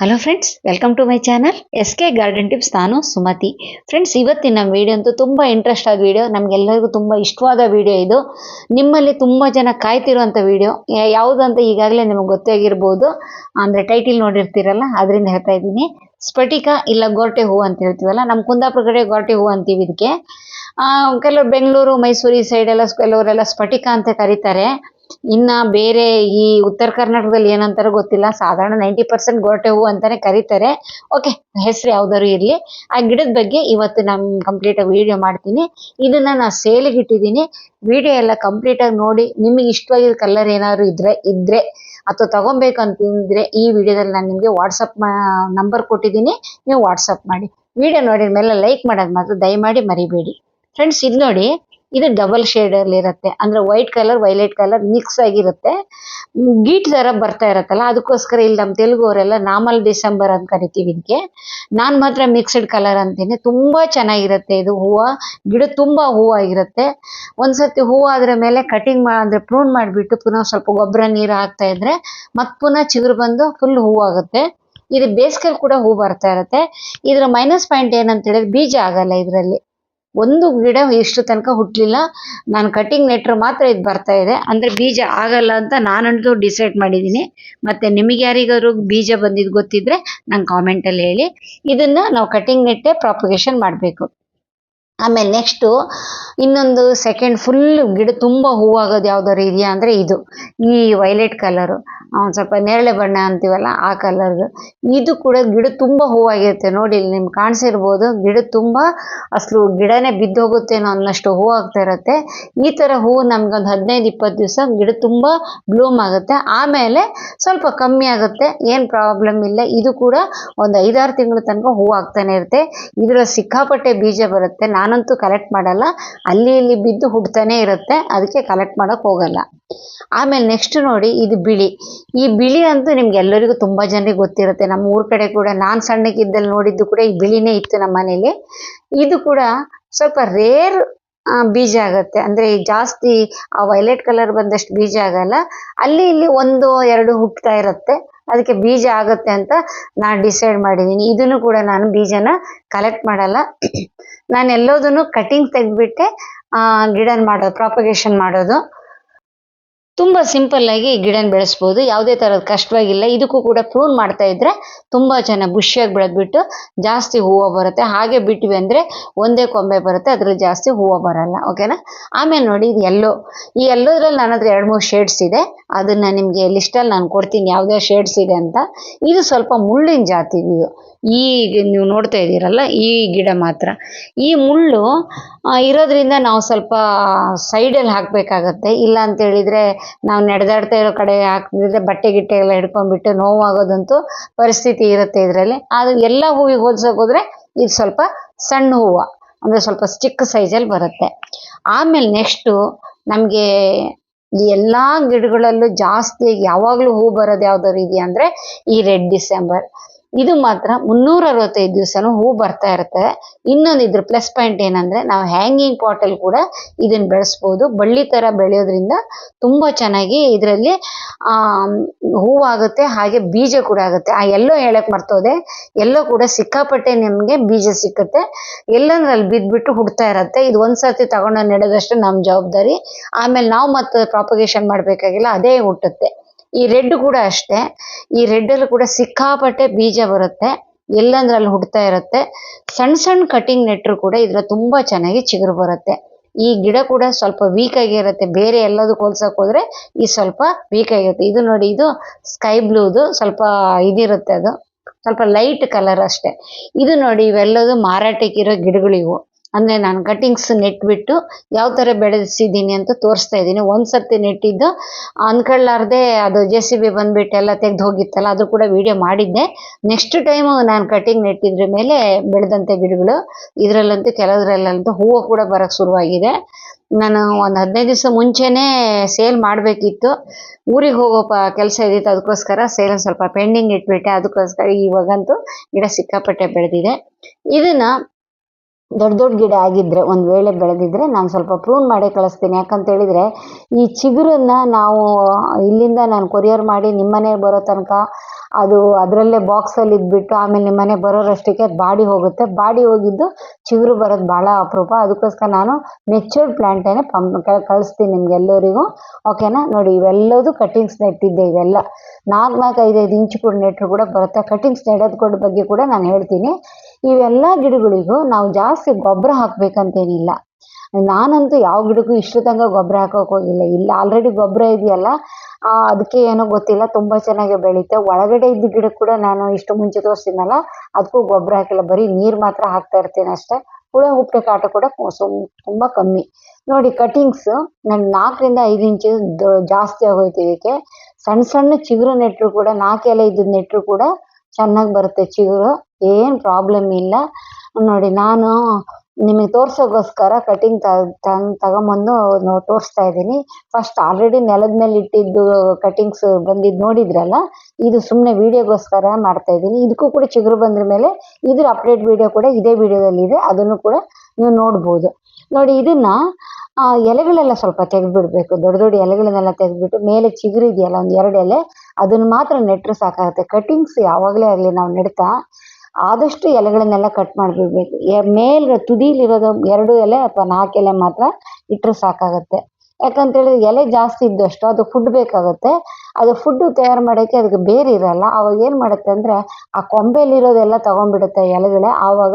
Hello friends welcome to my channel S K garden tips ನಾನು Sumathi. Friends ಇವತ್ತಿನ video ಅಂತೂ ತುಂಬ ಇಂಟ್ರೆಸ್ಟ್ ಆದ ವಿಡಿಯೋ ನಮಗೆಲ್ಲರಿಗೂ ತುಂಬ ಇಷ್ಟವಾದ ವಿಡಿಯೋ ಇದು. ನಿಮ್ಮಲ್ಲಿ ತುಂಬ ಜನ ಕಾಯ್ತಿರುವಂಥ ವಿಡಿಯೋ ಯಾವುದಂತ ಈಗಾಗಲೇ ನಿಮಗೆ ಗೊತ್ತಾಗಿರ್ಬೋದು. ಅಂದರೆ ಟೈಟಿಲ್ ನೋಡಿರ್ತೀರಲ್ಲ, ಅದರಿಂದ ಹೇಳ್ತಾ ಇದ್ದೀನಿ. ಸ್ಫಟಿಕ ಇಲ್ಲ ಗೋರ್ಟೆ ಹೂವು ಅಂತ ಹೇಳ್ತೀವಲ್ಲ ನಮ್ಮ ಕುಂದಾಪುರ ಕಡೆ ಗೋರ್ಟೆ ಹೂವು ಅಂತೀವಿ ಇದಕ್ಕೆ ಕೆಲವರು ಬೆಂಗಳೂರು, ಮೈಸೂರು ಈ ಸೈಡೆಲ್ಲ ಕೆಲವರೆಲ್ಲ ಸ್ಫಟಿಕ ಅಂತ ಕರೀತಾರೆ. ಇನ್ನ ಬೇರೆ ಈ ಉತ್ತರ ಕರ್ನಾಟಕದಲ್ಲಿ ಏನಂತಾರೋ ಗೊತ್ತಿಲ್ಲ. ಸಾಧಾರಣ ನೈಂಟಿ ಪರ್ಸೆಂಟ್ ಗೊರಟೆ ಹೂವು ಅಂತಾನೆ ಕರೀತಾರೆ. ಓಕೆ ಹೆಸರು ಯಾವ್ದಾದ್ರು ಇರಲಿ. ಆ ಗಿಡದ ಬಗ್ಗೆ ಇವತ್ತು ನಾನು ಕಂಪ್ಲೀಟ್ ಆಗಿ ವಿಡಿಯೋ ಮಾಡ್ತೀನಿ. ಇದನ್ನ ನಾನು ಸೇಲಿಗೆ ಇಟ್ಟಿದ್ದೀನಿ. ವಿಡಿಯೋ ಎಲ್ಲ ಕಂಪ್ಲೀಟ್ ಆಗಿ ನೋಡಿ, ನಿಮಗೆ ಇಷ್ಟವಾಗಿದ್ದ ಕಲರ್ ಏನಾದ್ರು ಇದ್ರೆ ಇದ್ರೆ ಅಥವಾ ತಗೊಬೇಕಂತಂದ್ರೆ ಈ ವಿಡಿಯೋದಲ್ಲಿ ನಾನು ನಿಮಗೆ ವಾಟ್ಸಪ್ ನಂಬರ್ ಕೊಟ್ಟಿದ್ದೀನಿ. ನೀವು ವಾಟ್ಸಪ್ ಮಾಡಿ. ವಿಡಿಯೋ ನೋಡಿದ ಮೇಲೆ ಲೈಕ್ ಮಾಡೋದು ಮಾತ್ರ ದಯಮಾಡಿ ಮರಿಬೇಡಿ. ಫ್ರೆಂಡ್ಸ್ ಇದು ನೋಡಿ ಇದು ಡಬಲ್ ಶೇಡಲ್ಲಿ ಇರುತ್ತೆ. ಅಂದ್ರೆ white colour violet colour mix ಆಗಿರುತ್ತೆ. ಗಿಟ್ ತರ ಬರ್ತಾ ಇರತ್ತಲ್ಲ, ಅದಕ್ಕೋಸ್ಕರ ಇಲ್ಲಿ ನಮ್ಮ ತೆಲುಗು ಅವರೆಲ್ಲ ನಾಮಲ್ ಡಿಸೆಂಬರ್ ಅಂತ ಕರಿತೀವಿ ಇದಕ್ಕೆ ನಾನು ಮಾತ್ರ ಮಿಕ್ಸ್ಡ್ ಕಲರ್ ಅಂತೀನಿ. ತುಂಬಾ ಚೆನ್ನಾಗಿರುತ್ತೆ ಇದು ಹೂವು. ಗಿಡ ತುಂಬಾ ಹೂವು ಆಗಿರುತ್ತೆ. ಒಂದ್ಸತಿ ಹೂವು ಆದ್ರ ಮೇಲೆ ಕಟಿಂಗ್ ಅಂದ್ರೆ ಪ್ರೂನ್ ಮಾಡಿಬಿಟ್ಟು ಪುನಃ ಸ್ವಲ್ಪ ಗೊಬ್ಬರ ನೀರು ಹಾಕ್ತಾ ಇದ್ರೆ ಮತ್ ಪುನಃ ಚಿಗುರು ಬಂದು ಫುಲ್ ಹೂವು ಆಗುತ್ತೆ. ಇದು ಬೇಸಿಗೆಲ್ ಕೂಡ ಹೂ ಬರ್ತಾ ಇರುತ್ತೆ. ಇದರ ಮೈನಸ್ ಪಾಯಿಂಟ್ ಏನಂತ ಹೇಳಿದ್ರೆ ಬೀಜ ಆಗಲ್ಲ ಇದರಲ್ಲಿ. ಒಂದು ಗಿಡ ಇಷ್ಟು ತನಕ ಹುಟ್ಟಲಿಲ್ಲ ನಾನು ಕಟಿಂಗ್ ನೆಟ್ರು ಮಾತ್ರ ಇದು ಬರ್ತಾ ಇದೆ. ಅಂದರೆ ಬೀಜ ಆಗಲ್ಲ ಅಂತ ನಾನಂತೂ ಡಿಸೈಡ್ ಮಾಡಿದ್ದೀನಿ ಮತ್ತು ನಿಮಗೆ ಯಾರಿಗಾದ್ರು ಬೀಜ ಬಂದಿದ್ದು ಗೊತ್ತಿದ್ದರೆ ನಂಗೆ ಕಾಮೆಂಟಲ್ಲಿ ಹೇಳಿ. ಇದನ್ನು ನಾವು ಕಟಿಂಗ್ ನೆಟ್ಟೆ ಪ್ರಾಪಗೇಷನ್ ಮಾಡಬೇಕು. ಆಮೇಲೆ ನೆಕ್ಸ್ಟು ಇನ್ನೊಂದು ಸೆಕೆಂಡ್ ಫುಲ್ ಗಿಡ ತುಂಬ ಹೂವಾಗೋದು ಯಾವ್ದಾದ್ರು ಇದೆಯಾ ಅಂದರೆ ಇದು. ಈ ವೈಲೆಟ್ ಕಲರು ಒಂದು ಸ್ವಲ್ಪ ನೇರಳೆ ಬಣ್ಣ ಅಂತೀವಲ್ಲ ಆ ಕಲರ್ದು ಇದು ಕೂಡ ಗಿಡ ತುಂಬ ಹೂವಾಗಿರುತ್ತೆ ನೋಡಿ, ಇಲ್ಲಿ ನಿಮ್ಗೆ ಕಾಣಿಸಿರ್ಬೋದು, ಗಿಡ ತುಂಬ ಅಸಲು ಗಿಡನೇ ಬಿದ್ದೋಗುತ್ತೇನೋ ಅನ್ನಷ್ಟು ಹೂ ಆಗ್ತಾ ಇರುತ್ತೆ. ಈ ಥರ ಹೂವು ನಮ್ಗೊಂದು ಹದಿನೈದು, ಇಪ್ಪತ್ತು ದಿವಸ ಗಿಡ ತುಂಬ ಬ್ಲೂಮ್ ಆಗುತ್ತೆ. ಆಮೇಲೆ ಸ್ವಲ್ಪ ಕಮ್ಮಿ ಆಗುತ್ತೆ. ಏನು ಪ್ರಾಬ್ಲಮ್ ಇಲ್ಲ. ಇದು ಕೂಡ ಒಂದು ಐದಾರು ತಿಂಗಳ ತನಕ ಹೂ ಆಗ್ತಾನೆ ಇರುತ್ತೆ. ಇದರಲ್ಲಿ ಸಿಕ್ಕಾಪಟ್ಟೆ ಬೀಜ ಬರುತ್ತೆ. ನಾನಂತೂ ಕಲೆಕ್ಟ್ ಮಾಡಲ್ಲ. ಅಲ್ಲಿ ಇಲ್ಲಿ ಬಿದ್ದು ಹುಡ್ತಾನೆ ಇರುತ್ತೆ. ಅದಕ್ಕೆ ಕಲೆಕ್ಟ್ ಮಾಡೋಕೆ ಹೋಗಲ್ಲ. ಆಮೇಲೆ ನೆಕ್ಸ್ಟ್ ನೋಡಿ ಇದು ಬಿಳಿ. ಈ ಬಿಳಿ ಅಂತೂ ನಿಮ್ಗೆ ಎಲ್ಲರಿಗೂ ತುಂಬಾ ಜನರಿಗೆ ಗೊತ್ತಿರುತ್ತೆ. ನಮ್ಮ ಊರ ಕಡೆ ಕೂಡ ನಾನು ಸಣ್ಣಕ್ಕಿದ್ದಲ್ಲಿ ನೋಡಿದ್ದು ಕೂಡ ಈ ಬಿಳಿನೇ ಇತ್ತು ನಮ್ಮ ಮನೇಲಿ. ಇದು ಕೂಡ ಸ್ವಲ್ಪ ರೇರ್ ಬೀಜ ಆಗುತ್ತೆ. ಅಂದ್ರೆ ಜಾಸ್ತಿ ಆ ವೈಲೆಟ್ ಕಲರ್ ಬಂದಷ್ಟು ಬೀಜ ಆಗಲ್ಲ. ಅಲ್ಲಿ ಇಲ್ಲಿ ಒಂದು, ಎರಡು ಹುಟ್ಟುತ್ತಾ ಇರುತ್ತೆ. ಅದಕ್ಕೆ ಬೀಜ ಆಗುತ್ತೆ ಅಂತ ನಾನು ಡಿಸೈಡ್ ಮಾಡಿದ್ದೀನಿ ಇದನ್ನು ಕೂಡ ನಾನು ಬೀಜನ ಕಲೆಕ್ಟ್ ಮಾಡಲ್ಲ. ನಾನು ಎಲ್ಲೋದನ್ನು ಕಟಿಂಗ್ ತೆಗೆದ್ಬಿಟ್ಟೆ ಗಿಡನ ಮಾಡೋದು ಪ್ರಾಪಗೇಷನ್ ಮಾಡೋದು. ತುಂಬಾ ಸಿಂಪಲ್ ಆಗಿ ಈ ಗಿಡನ ಬೆಳೆಸ್ಬೋದು. ಯಾವುದೇ ಥರದ ಕಷ್ಟವಾಗಿಲ್ಲ. ಇದಕ್ಕೂ ಕೂಡ ಪ್ರೂನ್ ಮಾಡ್ತಾ ಇದ್ರೆ ತುಂಬಾ ಚೆನ್ನಾಗಿ ಬುಷಿಯಾಗಿ ಬೆಳೆದ್ಬಿಟ್ಟು ಜಾಸ್ತಿ ಹೂವು ಬರುತ್ತೆ. ಹಾಗೆ ಬಿಟ್ವಿ ಅಂದರೆ ಒಂದೇ ಕೊಂಬೆ ಬರುತ್ತೆ. ಅದ್ರಲ್ಲಿ ಜಾಸ್ತಿ ಹೂವು ಬರಲ್ಲ. ಓಕೆನಾ ಆಮೇಲೆ ನೋಡಿ ಇದು ಎಲ್ಲೋ ಈ ಎಲ್ಲೋದ್ರಲ್ಲಿ ನನ್ನ ಹತ್ರ ಎರಡು ಮೂರು ಶೇಡ್ಸ್ ಇದೆ. ಅದನ್ನ ನಿಮಗೆ ಲಿಸ್ಟಲ್ಲಿ ನಾನು ಕೊಡ್ತೀನಿ. ಯಾವುದೇ ಶೇಡ್ಸ್ ಇದೆ ಅಂತ. ಇದು ಸ್ವಲ್ಪ ಮುಳ್ಳಿನ ಜಾತಿ ಇದು ಈ ನೀವು ನೋಡ್ತಾ ಇದ್ದೀರಲ್ಲ, ಈ ಗಿಡ ಮಾತ್ರ. ಈ ಮುಳ್ಳು ಇರೋದ್ರಿಂದ ನಾವು ಸ್ವಲ್ಪ ಸೈಡಲ್ಲಿ ಹಾಕಬೇಕಾಗತ್ತೆ. ಇಲ್ಲ ಅಂತೇಳಿದರೆ ನಾವು ನಡೆದಾಡ್ತಾ ಇರೋ ಕಡೆ ಹಾಕಿದ್ರೆ ಬಟ್ಟೆ ಗಿಟ್ಟೆ ಎಲ್ಲ ಹಿಡ್ಕೊಂಡ್ಬಿಟ್ಟು ನೋವಾಗೋದಂತೂ ಪರಿಸ್ಥಿತಿ ಇರುತ್ತೆ ಇದರಲ್ಲಿ. ಅದು ಎಲ್ಲ ಹೂವಿಗೆ ಹೋಲ್ಸೋಕೆ ಹೋದರೆ ಇದು ಸ್ವಲ್ಪ ಸಣ್ಣ ಹೂವು, ಅಂದರೆ ಸ್ವಲ್ಪ ಚಿಕ್ಕ ಸೈಜಲ್ಲಿ ಬರುತ್ತೆ. ಆಮೇಲೆ ನೆಕ್ಸ್ಟು ನಮಗೆ ಈ ಎಲ್ಲಾ ಗಿಡಗಳಲ್ಲೂ ಜಾಸ್ತಿ ಯಾವಾಗಲೂ ಹೂ ಬರೋದು ಯಾವ್ದಾದ್ರು ಇದೆಯಾ ಅಂದರೆ ಈ ರೆಡ್ ಡಿಸೆಂಬರ್. ಇದು ಮಾತ್ರ ಮುನ್ನೂರ ಅರವತ್ತೈದು ದಿವಸನೂ ಹೂ ಬರ್ತಾ ಇರುತ್ತೆ. ಇನ್ನೊಂದು ಇದ್ರ ಪ್ಲಸ್ ಪಾಯಿಂಟ್ ಏನಂದ್ರೆ ನಾವು ಹ್ಯಾಂಗಿಂಗ್ ಪಾಟಲ್ಲಿ ಕೂಡ ಇದನ್ನ ಬೆಳೆಸ್ಬೋದು. ಬಳ್ಳಿ ತರ ಬೆಳೆಯೋದ್ರಿಂದ ತುಂಬಾ ಚೆನ್ನಾಗಿ ಇದರಲ್ಲಿ ಹೂವಾಗುತ್ತೆ ಹಾಗೆ ಬೀಜ ಕೂಡ ಆಗುತ್ತೆ. ಆ ಎಲ್ಲೋ ಹೇಳಕ್ ಮರ್ತೋದೆ ಎಲ್ಲೋ ಕೂಡ ಸಿಕ್ಕಾಪಟ್ಟೆ ನಿಮ್ಗೆ ಬೀಜ ಸಿಕ್ಕುತ್ತೆ. ಎಲ್ಲಂದ್ರೆ ಅಲ್ಲಿ ಬಿದ್ಬಿಟ್ಟು ಹುಡ್ತಾ ಇರತ್ತೆ. ಇದು ಸರ್ತಿ ತಗೊಂಡು ನೆಡೋದಷ್ಟು ನಮ್ಮ ಜವಾಬ್ದಾರಿ. ಆಮೇಲೆ ನಾವು ಮತ್ತೆ ಪ್ರಾಪಗೇಷನ್ ಮಾಡ್ಬೇಕಾಗಿಲ್ಲ, ಅದೇ ಹುಟ್ಟುತ್ತೆ. ಈ ರೆಡ್ ಕೂಡ ಅಷ್ಟೇ. ಈ ರೆಡ್ ಅಲ್ಲೂ ಕೂಡ ಸಿಕ್ಕಾಪಟ್ಟೆ ಬೀಜ ಬರುತ್ತೆ. ಎಲ್ಲಂದ್ರೆ ಅಲ್ಲಿ ಹುಡ್ತಾ ಇರುತ್ತೆ. ಸಣ್ಣ ಸಣ್ಣ ಕಟಿಂಗ್ ನೆಟ್ರು ಕೂಡ ಇದ್ರ ತುಂಬಾ ಚೆನ್ನಾಗಿ ಚಿಗುರು ಬರುತ್ತೆ. ಈ ಗಿಡ ಕೂಡ ಸ್ವಲ್ಪ ವೀಕ್ ಆಗಿರುತ್ತೆ ಬೇರೆ ಎಲ್ಲದು ಹೋಲ್ಸಕ್ ಹೋದ್ರೆ ಈ ಸ್ವಲ್ಪ ವೀಕ್ ಆಗಿರುತ್ತೆ ಇದು ನೋಡಿ, ಇದು ಸ್ಕೈ ಬ್ಲೂದು ಸ್ವಲ್ಪ ಇದಿರುತ್ತೆ ಅದು. ಸ್ವಲ್ಪ ಲೈಟ್ ಕಲರ್ ಅಷ್ಟೇ. ಇದು ನೋಡಿ, ಇವೆಲ್ಲದು ಮಾರಾಟಕ್ಕಿರೋ ಗಿಡಗಳಿವು. ಅಂದ್ರೆ ನಾನು ಕಟಿಂಗ್ಸ್ ನೆಟ್ಬಿಟ್ಟು ಯಾವ ತರ ಬೆಳೆಸಿದ್ದೀನಿ ಅಂತ ತೋರಿಸ್ತಾ ಇದ್ದೀನಿ. ಒಂದ್ಸತಿ ನೆಟ್ಟಿದ್ದು ಅನ್ಕೊಳ್ಳಾರ್ದೆ ಅದು ಜೆ ಸಿ ಬಿ ಬಂದ್ಬಿಟ್ಟು ಎಲ್ಲ ತೆಗ್ದು ಹೋಗಿತ್ತಲ್ಲ ಅದು ಕೂಡ ವಿಡಿಯೋ ಮಾಡಿದ್ದೆ. ನೆಕ್ಸ್ಟ್ ಟೈಮ್ ನಾನು ಕಟಿಂಗ್ ನೆಟ್ಟಿದ್ರ ಮೇಲೆ ಬೆಳೆದಂತೆ ಗಿಡಗಳು, ಇದರಲ್ಲಂತೂ ಕೆಲವರಲ್ಲಂತೂ ಹೂವು ಕೂಡ ಬರಕ್ ಶುರುವಾಗಿದೆ. ನಾನು ಒಂದು ಹದಿನೈದು ದಿವಸ ಮುಂಚೆನೇ ಸೇಲ್ ಮಾಡಬೇಕಿತ್ತು. ಊರಿಗೆ ಹೋಗೋ ಕೆಲಸ ಇದ್ದಿತ್ತು ಅದಕ್ಕೋಸ್ಕರ ಸೇಲ್ ಸ್ವಲ್ಪ ಪೆಂಡಿಂಗ್ ಇಟ್ಬಿಟ್ಟೆ, ಅದಕ್ಕೋಸ್ಕರ ಇವಾಗಂತೂ ಗಿಡ ಸಿಕ್ಕಾಪಟ್ಟೆ ಬೆಳೆದಿದೆ. ಇದನ್ನ ದೊಡ್ಡ ದೊಡ್ಡ ಗಿಡ ಆಗಿದ್ರೆ, ಒಂದು ವೇಳೆ ಬೆಳೆದಿದ್ರೆ ನಾನು ಸ್ವಲ್ಪ ಪ್ರೂನ್ ಮಾಡಿ ಕಳಿಸ್ತೀನಿ. ಯಾಕಂತೇಳಿದರೆ ಈ ಚಿಗುರನ್ನು ನಾವು ಇಲ್ಲಿಂದ ನಾನು ಕೊರಿಯರ್ ಮಾಡಿ ನಿಮ್ಮನೆ ಬರೋ ತನಕ ಅದು ಅದರಲ್ಲೇ ಬಾಕ್ಸಲ್ಲಿ ಇದ್ಬಿಟ್ಟು, ಆಮೇಲೆ ನಿಮ್ಮ ಮನೆಗೆ ಬರೋರಷ್ಟಕ್ಕೆ ಅದು ಬಾಡಿ ಹೋಗುತ್ತೆ. ಬಾಡಿ ಹೋಗಿದ್ದು ಚಿಗುರು ಬರೋದು ಭಾಳ ಅಪರೂಪ. ಅದಕ್ಕೋಸ್ಕರ ನಾನು ಮೆಚೂರ್ಡ್ ಪ್ಲ್ಯಾಂಟೇನೆ ಪಂ ಕಳಿಸ್ತೀನಿ ನಿಮ್ಗೆಲ್ಲರಿಗೂ. ಓಕೆನಾ ನೋಡಿ, ಇವೆಲ್ಲದೂ ಕಟಿಂಗ್ಸ್ ನೆಟ್ಟಿದ್ದೆ ಇವೆಲ್ಲ. ನಾಲ್ಕು ನಾಲ್ಕು ಐದೈದು ಇಂಚು ಕೂಡ ನೆಟ್ಟರು ಕೂಡ ಬರುತ್ತೆ. ಕಟಿಂಗ್ಸ್ ನೆಡೋದ್ ಕೂಡ ಬಗ್ಗೆ ಕೂಡ ನಾನು ಹೇಳ್ತೀನಿ. ಇವೆಲ್ಲ ಗಿಡಗಳಿಗೂ ನಾವು ಜಾಸ್ತಿ ಗೊಬ್ಬರ ಹಾಕ್ಬೇಕಂತೇನಿಲ್ಲ. ನಾನಂತೂ ಯಾವ ಗಿಡಕ್ಕೂ ಇಷ್ಟು ತನಕ ಗೊಬ್ಬರ ಹಾಕೋಕೆ ಹೋಗಿಲ್ಲ ಇಲ್ಲ ಆಲ್ರೆಡಿ ಗೊಬ್ಬರ ಇದೆಯಲ್ಲ ಅದಕ್ಕೆ ಏನೋ ಗೊತ್ತಿಲ್ಲ, ತುಂಬ ಚೆನ್ನಾಗಿ ಬೆಳೀತೆ. ಒಳಗಡೆ ಇದ್ದ ಗಿಡಕ್ಕೆ ಕೂಡ ನಾನು ಇಷ್ಟು ಮುಂಚೆ ತೋರಿಸಿದ್ನಲ್ಲ, ಅದಕ್ಕೂ ಗೊಬ್ಬರ ಹಾಕಿಲ್ಲ. ಬರೀ ನೀರು ಮಾತ್ರ ಹಾಕ್ತಾ ಇರ್ತೀನಿ ಅಷ್ಟೇ. ಹುಳ ಹುಪ್ಪಟೆ ಕಾಟ ಕೂಡ ತುಂಬ ಕಮ್ಮಿ. ನೋಡಿ ಕಟಿಂಗ್ಸ್ ನಾನು ನಾಲ್ಕರಿಂದ ಐದು ಇಂಚು ಜಾಸ್ತಿ ಆಗೋಯ್ತು ಇದಕ್ಕೆ. ಸಣ್ಣ ಸಣ್ಣ ಚಿಗುರು ನೆಟ್ಟರು ಕೂಡ, ನಾಲ್ಕು ಎಲೆ ನೆಟ್ಟರು ಕೂಡ ಚೆನ್ನಾಗಿ ಬರುತ್ತೆ ಚಿಗುರು. ಏನು ಪ್ರಾಬ್ಲಮ್ ಇಲ್ಲ. ನೋಡಿ, ನಾನು ನಿಮಗೆ ತೋರ್ಸೋಕ್ಕೋಸ್ಕರ ಕಟಿಂಗ್ ತಂದು ತಗೊಂಬಂದು ನೋ, ತೋರಿಸ್ತಾ ಇದ್ದೀನಿ. ಫಸ್ಟ್ ಆಲ್ರೆಡಿ ನೆಲದ ಮೇಲೆ ಇಟ್ಟಿದ್ದು ಕಟಿಂಗ್ಸ್ ಬಂದಿದ್ದು ನೋಡಿದ್ರಲ್ಲ, ಇದು ಸುಮ್ಮನೆ ವೀಡಿಯೋಗೋಸ್ಕರ ಮಾಡ್ತಾ ಇದ್ದೀನಿ. ಇದಕ್ಕೂ ಕೂಡ ಚಿಗುರು ಬಂದ್ರ ಮೇಲೆ ಇದ್ರ ಅಪ್ಡೇಟ್ ವಿಡಿಯೋ ಕೂಡ ಇದೇ ವಿಡಿಯೋದಲ್ಲಿ ಇದೆ. ಅದನ್ನು ಕೂಡ ನೀವು ನೋಡ್ಬೋದು. ನೋಡಿ, ಇದನ್ನ ಎಲೆಗಳೆಲ್ಲ ಸ್ವಲ್ಪ ತೆಗೆದ್ಬಿಡ್ಬೇಕು. ದೊಡ್ಡ ದೊಡ್ಡ ಎಲೆಗಳನ್ನೆಲ್ಲ ತೆಗೆದ್ಬಿಟ್ಟು ಮೇಲೆ ಚಿಗುರು ಇದೆಯಲ್ಲ, ಒಂದು ಎರಡು ಎಲೆ, ಅದನ್ನು ಮಾತ್ರ ನೆಟ್ಟರೆ ಸಾಕಾಗುತ್ತೆ. ಕಟಿಂಗ್ಸ್ ಯಾವಾಗಲೇ ಆಗಲಿ ನಾವು ನೆಡ್ತಾ ಆದಷ್ಟು ಎಲೆಗಳನ್ನೆಲ್ಲ ಕಟ್ ಮಾಡಿಬಿಡ್ಬೇಕು. ಮೇಲ್ ತುದಿಲಿರೋದು ಎರಡು ಎಲೆ ಅಥವಾ ನಾಲ್ಕು ಎಲೆ ಮಾತ್ರ ಇಟ್ಟರೆ ಸಾಕಾಗುತ್ತೆ. ಯಾಕಂತೇಳಿದ್ರೆ ಎಲೆ ಜಾಸ್ತಿ ಇದ್ದಷ್ಟು ಅದು ಫುಡ್ ಬೇಕಾಗುತ್ತೆ. ಅದು ಫುಡ್ ತಯಾರು ಮಾಡೋಕ್ಕೆ ಅದಕ್ಕೆ ಬೇರೆ ಇರಲ್ಲ. ಅವಾಗ ಏನು ಮಾಡುತ್ತೆ ಅಂದರೆ ಆ ಕೊಂಬೆಲಿರೋದೆಲ್ಲ ತಗೊಂಡ್ಬಿಡುತ್ತೆ ಎಲೆಗಳೇ. ಆವಾಗ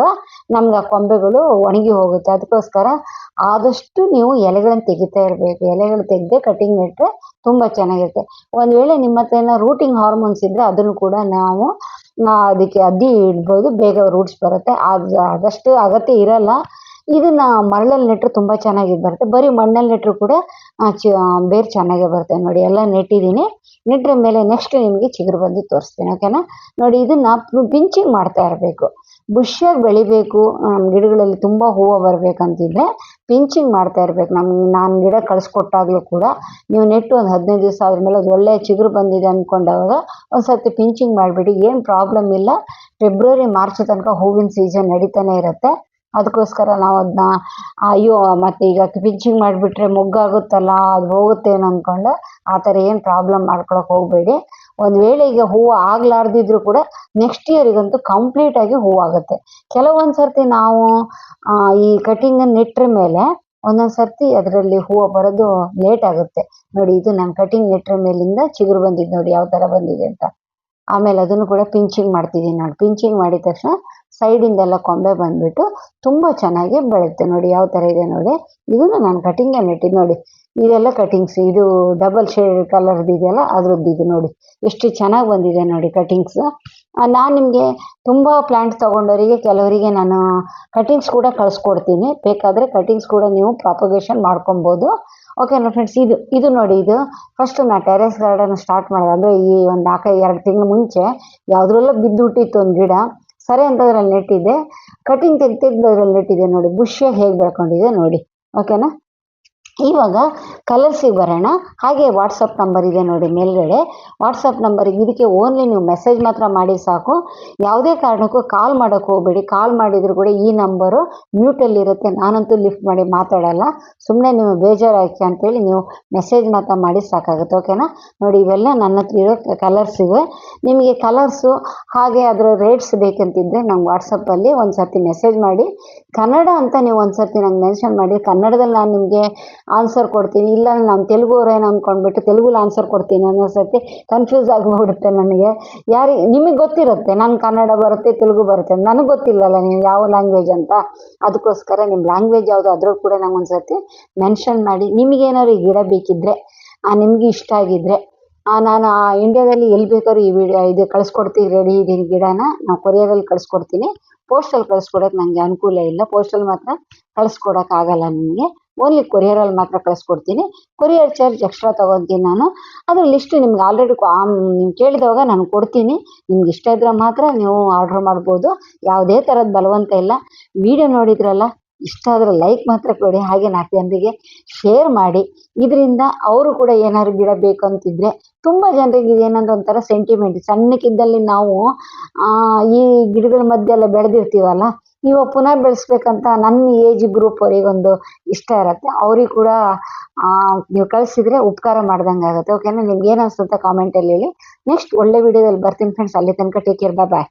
ನಮ್ಗೆ ಆ ಕೊಂಬೆಗಳು ಒಣಗಿ ಹೋಗುತ್ತೆ. ಅದಕ್ಕೋಸ್ಕರ ಆದಷ್ಟು ನೀವು ಎಲೆಗಳನ್ನು ತೆಗಿತಾ ಇರಬೇಕು. ಎಲೆಗಳು ತೆಗೆದೇ ಕಟಿಂಗ್ ನೆಟ್ಟರೆ ತುಂಬ ಚೆನ್ನಾಗಿರುತ್ತೆ. ಒಂದು ವೇಳೆ ನಿಮ್ಮ ಹತ್ರ ಏನೋ ರೂಟಿಂಗ್ ಹಾರ್ಮೋನ್ಸ್ ಇದ್ದರೆ ಅದನ್ನು ಕೂಡ ನಾವು ಅದಕ್ಕೆ ಅದ್ದಿ ಇಡ್ಬೋದು, ಬೇಗ ರೂಟ್ಸ್ ಬರುತ್ತೆ. ಅದು ಅದಷ್ಟು ಅಗತ್ಯ ಇರಲ್ಲ. ಇದನ್ನ ಮರಳಲ್ಲಿ ನೆಟ್ಟರೆ ತುಂಬ ಚೆನ್ನಾಗಿ ಬರುತ್ತೆ. ಬರೀ ಮಣ್ಣಲ್ಲಿ ನೆಟ್ಟರು ಕೂಡ ಚಿ, ಬೇರು ಚೆನ್ನಾಗೇ ಬರುತ್ತೆ ನೋಡಿ. ಎಲ್ಲ ನೆಟ್ಟಿದ್ದೀನಿ ನೆಟ್ಟರ ಮೇಲೆ ನೆಕ್ಸ್ಟ್ ನಿಮಗೆ ಚಿಗುರು ಬಂದು ತೋರಿಸ್ತೀನಿ ಓಕೆನಾ ನೋಡಿ, ಇದನ್ನ ಪಿಂಚಿಂಗ್ ಮಾಡ್ತಾ ಇರಬೇಕು. ಬುಷಿಯಾಗಿ ಬೆಳಿಬೇಕು ನಮ್ಮ ಗಿಡಗಳಲ್ಲಿ ತುಂಬ ಹೂವು ಬರಬೇಕಂತಿದ್ರೆ ಪಿಂಚಿಂಗ್ ಮಾಡ್ತಾ ಇರ್ಬೇಕು. ನಮ್ಗೆ ನಾನು ಗಿಡ ಕಳಿಸ್ಕೊಟ್ಟಾಗ್ಲೂ ಕೂಡ ನೀವು ನೆಟ್ಟು ಒಂದು ಹದಿನೈದು ದಿವಸ ಆದಮೇಲೆ ಅದು ಒಳ್ಳೆ ಚಿಗುರು ಬಂದಿದೆ ಅಂದ್ಕೊಂಡಾಗ ಒಂದು ಸರ್ತಿ ಪಿಂಚಿಂಗ್ ಮಾಡಿಬಿಡಿ. ಏನು ಪ್ರಾಬ್ಲಮ್ ಇಲ್ಲ. ಫೆಬ್ರವರಿ ಮಾರ್ಚ್ ತನಕ ಹೂವಿನ ಸೀಸನ್ ನಡೀತಾನೆ ಇರುತ್ತೆ. ಅದಕ್ಕೋಸ್ಕರ ನಾವು ಅದನ್ನ ಅಯ್ಯೋ, ಮತ್ತೆ ಈಗ ಪಿಂಚಿಂಗ್ ಮಾಡಿಬಿಟ್ರೆ ಮೊಗ್ಗಾಗುತ್ತಲ್ಲ, ಅದು ಹೋಗುತ್ತೇನೋ ಅನ್ಕೊಂಡು ಆ ಥರ ಏನು ಪ್ರಾಬ್ಲಮ್ ಮಾಡ್ಕೊಳಕ್ಕೆ ಹೋಗಬೇಡಿ. ಒಂದು ವೇಳೆ ಈಗ ಹೂವು ಆಗ್ಲಾರ್ದಿದ್ರು ಕೂಡ ನೆಕ್ಸ್ಟ್ ಇಯರಿಗಂತೂ ಕಂಪ್ಲೀಟಾಗಿ ಹೂವು ಆಗುತ್ತೆ. ಕೆಲವೊಂದು ಸರ್ತಿ ನಾವು ಈ ಕಟಿಂಗ್ ನೆಟ್ಟ ಮೇಲೆ ಒಂದೊಂದು ಸರ್ತಿ ಅದರಲ್ಲಿ ಹೂವು ಬರೋದು ಲೇಟ್ ಆಗುತ್ತೆ. ನೋಡಿ, ಇದು ನಾನು ಕಟಿಂಗ್ ನೆಟ್ಟ ಮೇಲಿಂದ ಚಿಗುರು ಬಂದಿದ್ದು ನೋಡಿ ಯಾವ ಥರ ಬಂದಿದೆ ಅಂತ. ಆಮೇಲೆ ಅದನ್ನು ಕೂಡ ಪಿಂಚಿಂಗ್ ಮಾಡ್ತಿದ್ದೀನಿ ನೋಡಿ ಪಿಂಚಿಂಗ್ ಮಾಡಿದ ತಕ್ಷಣ ಸೈಡಿಂದೆಲ್ಲ ಕೊಂಬೆ ಬಂದ್ಬಿಟ್ಟು ತುಂಬ ಚೆನ್ನಾಗಿ ಬೆಳೆಯುತ್ತೆ. ನೋಡಿ ಯಾವ ಥರ ಇದೆ ನೋಡಿ. ಇದನ್ನು ನಾನು ಕಟಿಂಗೇ ನೆಟ್ಟಿದ್ದು ನೋಡಿ. ಇದೆಲ್ಲ ಕಟಿಂಗ್ಸ್ ಇದು ಡಬಲ್ ಶೇಡ್ ಕಲರ್ದು ಇದೆಯಲ್ಲ, ಅದ್ರದ್ದು ಇದು ನೋಡಿ. ಎಷ್ಟು ಚೆನ್ನಾಗಿ ಬಂದಿದೆ ನೋಡಿ ಕಟಿಂಗ್ಸ್ ನಾನು ನಿಮಗೆ ತುಂಬ ಪ್ಲ್ಯಾಂಟ್ ತೊಗೊಂಡವರಿಗೆ, ಕೆಲವರಿಗೆ ನಾನು ಕಟಿಂಗ್ಸ್ ಕೂಡ ಕಳಿಸ್ಕೊಡ್ತೀನಿ. ಬೇಕಾದರೆ ಕಟಿಂಗ್ಸ್ ಕೂಡ ನೀವು ಪ್ರಾಪಗೇಷನ್ ಮಾಡ್ಕೊಬೋದು. ಓಕೆನಾ ಫ್ರೆಂಡ್ಸ್ ಇದು ಇದು ನೋಡಿ, ಇದು ಫಸ್ಟ್ ನಾ ಟೆರೆಸ್ ಗಾರ್ಡನ್ ಸ್ಟಾರ್ಟ್ ಮಾಡಿದೆ. ಅಂದರೆ ಈ ಒಂದು ನಾಲ್ಕೈದು, ಎರಡು ತಿಂಗಳು ಮುಂಚೆ ಯಾವುದ್ರಲ್ಲೂ ಬಿದ್ದು ಹುಟ್ಟಿತ್ತು ಒಂದು ಗಿಡ. ಸರಿ ಅಂತ ಅದ್ರಲ್ಲಿ ನೆಟ್ಟಿದ್ದೆ. ಕಟಿಂಗ್ ತೆಗ್ದು ತೆಗ್ದು ಅದ್ರಲ್ಲಿ ನೋಡಿ. ಬುಷಿಯಾಗಿ ಹೇಗೆ ಬೆಳ್ಕೊಂಡಿದೆ ನೋಡಿ. ಓಕೆನಾ ಇವಾಗ ಕಲರ್ಸಿಗೆ ಬರೋಣ. ಹಾಗೆ ವಾಟ್ಸಪ್ ನಂಬರ್ ಇದೆ ನೋಡಿ ಮೇಲ್ಗಡೆ. ವಾಟ್ಸಪ್ ನಂಬರಿಗೆ ಇದಕ್ಕೆ ಓನ್ಲಿ ನೀವು ಮೆಸೇಜ್ ಮಾತ್ರ ಮಾಡಿ ಸಾಕು. ಯಾವುದೇ ಕಾರಣಕ್ಕೂ ಕಾಲ್ ಮಾಡೋಕ್ಕೆ ಹೋಗಬೇಡಿ. ಕಾಲ್ ಮಾಡಿದರೂ ಕೂಡ ಈ ನಂಬರು ಮ್ಯೂಟಲ್ಲಿರುತ್ತೆ ನಾನಂತೂ ಲಿಫ್ಟ್ ಮಾಡಿ ಮಾತಾಡಲ್ಲ. ಸುಮ್ಮನೆ ನೀವು ಬೇಜಾರಾಯ್ಕೆ ಅಂತೇಳಿ ನೀವು ಮೆಸೇಜ್ ಮಾತ್ರ ಮಾಡಿ ಸಾಕಾಗುತ್ತೆ. ಓಕೆನಾ ನೋಡಿ ಇವೆಲ್ಲ ನನ್ನ ಹತ್ರ ಇರೋ ಕಲರ್ಸ್ ಇವೆ. ನಿಮಗೆ ಕಲರ್ಸು ಹಾಗೆ ಅದರ ರೇಟ್ಸ್ ಬೇಕಂತಿದ್ದರೆ ನಂಗೆ ವಾಟ್ಸಪ್ಪಲ್ಲಿ ಒಂದು ಸರ್ತಿ ಮೆಸೇಜ್ ಮಾಡಿ. ಕನ್ನಡ ಅಂತ ನೀವು ಒಂದು ಸರ್ತಿ ನಂಗೆ ಮೆನ್ಷನ್ ಮಾಡಿ. ಕನ್ನಡದಲ್ಲಿ ನಾನು ನಿಮಗೆ ಆನ್ಸರ್ ಕೊಡ್ತೀನಿ. ಇಲ್ಲ, ನಾನು ತೆಲುಗುವ್ರೇನು ಅಂದ್ಕೊಂಡ್ಬಿಟ್ಟು ತೆಲುಗುಲಿ ಆನ್ಸರ್ ಕೊಡ್ತೀನಿ ಅನ್ನೋ ಸರ್ತಿ ಕನ್ಫ್ಯೂಸ್ ಆಗಿಬಿಡುತ್ತೆ ನನಗೆ. ಯಾರಿಗೆ ನಿಮಗೆ ಗೊತ್ತಿರುತ್ತೆ, ನಾನು ಕನ್ನಡ ಬರುತ್ತೆ, ತೆಲುಗು ಬರುತ್ತೆ. ನನಗೆ ಗೊತ್ತಿಲ್ಲಲ್ಲ ನೀವು ಯಾವ ಲ್ಯಾಂಗ್ವೇಜ್ ಅಂತ. ಅದಕ್ಕೋಸ್ಕರ ನಿಮ್ಮ ಲ್ಯಾಂಗ್ವೇಜ್ ಯಾವುದು ಅದ್ರೊಳಗೆ ಕೂಡ ನಂಗೆ ಒಂದು ಸರ್ತಿ ಮೆನ್ಷನ್ ಮಾಡಿ ನಿಮಗೇನಾದ್ರು ಈ ಗಿಡ ಬೇಕಿದ್ದರೆ ನಿಮಗೆ ಇಷ್ಟ ಆಗಿದ್ದರೆ ನಾನು ಆ ಇಂಡಿಯಾದಲ್ಲಿ ಎಲ್ಲಿ ಬೇಕಾದ್ರೂ ಈ ವಿಡಿಯೋ ಇದು ಕಳಿಸ್ಕೊಡ್ತೀವಿ ರೆಡಿ ಇದೀನಿ ಗಿಡನ. ನಾವು ಕೊರಿಯಾದಲ್ಲಿ ಕಳಿಸ್ಕೊಡ್ತೀನಿ. ಪೋಸ್ಟಲ್ಲಿ ಕಳಿಸ್ಕೊಡೋಕೆ ನನಗೆ ಅನುಕೂಲ ಇಲ್ಲ. ಪೋಸ್ಟಲ್ಲಿ ಮಾತ್ರ ಕಳಿಸ್ಕೊಡೋಕ್ಕಾಗಲ್ಲ ನಿಮಗೆ. ಓನ್ಲಿ ಕೊರಿಯರಲ್ಲಿ ಮಾತ್ರ ಕಳಿಸ್ಕೊಡ್ತೀನಿ. ಕೊರಿಯರ್ ಚಾರ್ಜ್ ಎಕ್ಸ್ಟ್ರಾ ತೊಗೊತೀನಿ ನಾನು. ಅದ್ರ ಲಿಸ್ಟ್ ನಿಮ್ಗೆ ಆಲ್ರೆಡಿ ನೀವು ಕೇಳಿದವಾಗ ನಾನು ಕೊಡ್ತೀನಿ. ನಿಮ್ಗೆ ಇಷ್ಟ ಇದ್ರೆ ಮಾತ್ರ ನೀವು ಆರ್ಡ್ರ್ ಮಾಡ್ಬೋದು. ಯಾವುದೇ ಥರದ ಬಲವಂತ ಇಲ್ಲ. ವಿಡಿಯೋ ನೋಡಿದ್ರಲ್ಲ, ಇಷ್ಟ ಆದರೆ ಲೈಕ್ ಮಾತ್ರ ಕೊಡಿ. ಹಾಗೆ ನಾಲ್ಕು ಜನರಿಗೆ ಶೇರ್ ಮಾಡಿ. ಇದರಿಂದ ಅವರು ಕೂಡ ಏನಾದ್ರು ಗಿಡ ಬೇಕು ಅಂತಿದ್ರೆ ತುಂಬ ಜನರಿಗೆ ಇದೇನಂದ್ರೆ ಒಂಥರ ಸೆಂಟಿಮೆಂಟ್ ಸಣ್ಣಕ್ಕಿದ್ದಲ್ಲಿ ನಾವು ಈ ಗಿಡಗಳ ಮಧ್ಯೆಲ್ಲ ಬೆಳೆದಿರ್ತೀವಲ್ಲ ಇವಾಗ ಪುನಃ ಬೆಳೆಸ್ಬೇಕಂತ ನನ್ನ ಏಜ್ ಗ್ರೂಪ್ ಅವರಿಗೊಂದು ಇಷ್ಟ ಇರುತ್ತೆ. ಅವ್ರಿಗೆ ಕೂಡ ನೀವು ಕಳಿಸಿದ್ರೆ ಉಪಕಾರ ಮಾಡ್ದಂಗೆ ಆಗುತ್ತೆ ಓಕೆನಾ ನಿಮ್ಗೆ ಏನು ಅನ್ಸುತ್ತೆ ಕಾಮೆಂಟಲ್ಲಿ ಹೇಳಿ. ನೆಕ್ಸ್ಟ್ ಒಳ್ಳೆ ವಿಡಿಯೋದಲ್ಲಿ ಬರ್ತೀನಿ ಫ್ರೆಂಡ್ಸ್ ಅಲ್ಲಿ ತನಕ ಟೇಕ್ ಕೇರ್ ಬಾಯ್